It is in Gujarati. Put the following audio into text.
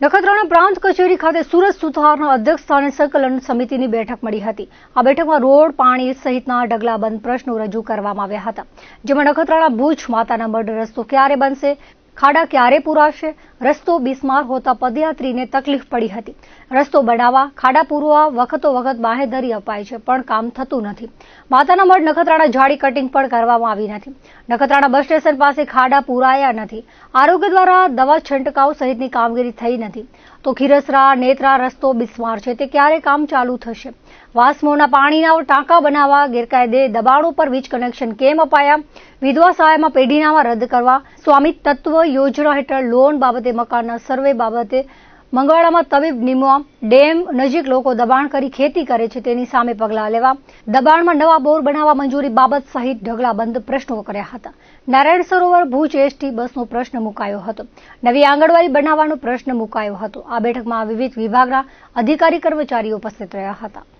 નખત્રાણા પ્રાંત કચેરી ખાતે સુરત સુથારના અધ્યક્ષ સ્થાને સંકલન સમિતિની બેઠક મળી હતી. આ બેઠકમાં રોડ, પાણી સહિતના ઢગલાબંધ પ્રશ્નો રજૂ કરવામાં આવ્યા હતા. જેમાં નખત્રાણા ભુજ માતાના મઢ રસ્તો ક્યારે બનશે, ખાડા ક્યારે પૂરાશે રસ્તો બિસ્માર હોતા પદયાત્રીને તકલીફ પડી હતી. રસ્તો બનાવવા, ખાડા પૂરવા વખતો વખત બાહેધરી અપાય છે, પણ કામ થતું નથી. માતાના મઢ નખત્રાણા જાળી કટિંગ પણ કરવામાં આવી નથી. નખત્રાણા બસ સ્ટેશન પાસે ખાડા પૂરાયા નથી. આરોગ્ય દ્વારા દવા છંટકાવ સહિતની કામગીરી થઈ નથી. તો ખીરસરા, નેત્રા રસ્તો બિસ્માર છે, તે ક્યારે કામ ચાલુ થશે? વાસમોના પાણીના ટાંકા બનાવવા, ગેરકાયદે દબાણો પર વીજ કનેક્શન કેમ અપાયા? વિધવા સહાયમાં પેઢીનામાં રદ કરવા સ્વામી તત્વ યોજના હેઠળ લોન બાબતે મકાનના સર્વે બાબતે મંગવાડામાં તબીબ નિમવા ડેમ નજીક લોકો દબાણ કરી ખેતી કરે છે તેની સામે પગલાં લેવા. દબાણમાં નવા બોર બનાવવા મંજૂરી બાબત સહિત ઢગલાબંધ પ્રશ્નો કર્યા હતા. નારાયણ સરોવર ભુજ એસટી બસનો પ્રશ્ન મુકાયો હતો. નવી આંગણવાડી બનાવવાનો પ્રશ્ન મુકાયો હતો. આ બેઠકમાં વિવિધ વિભાગના અધિકારી કર્મચારીઓ ઉપસ્થિત રહ્યા હતા.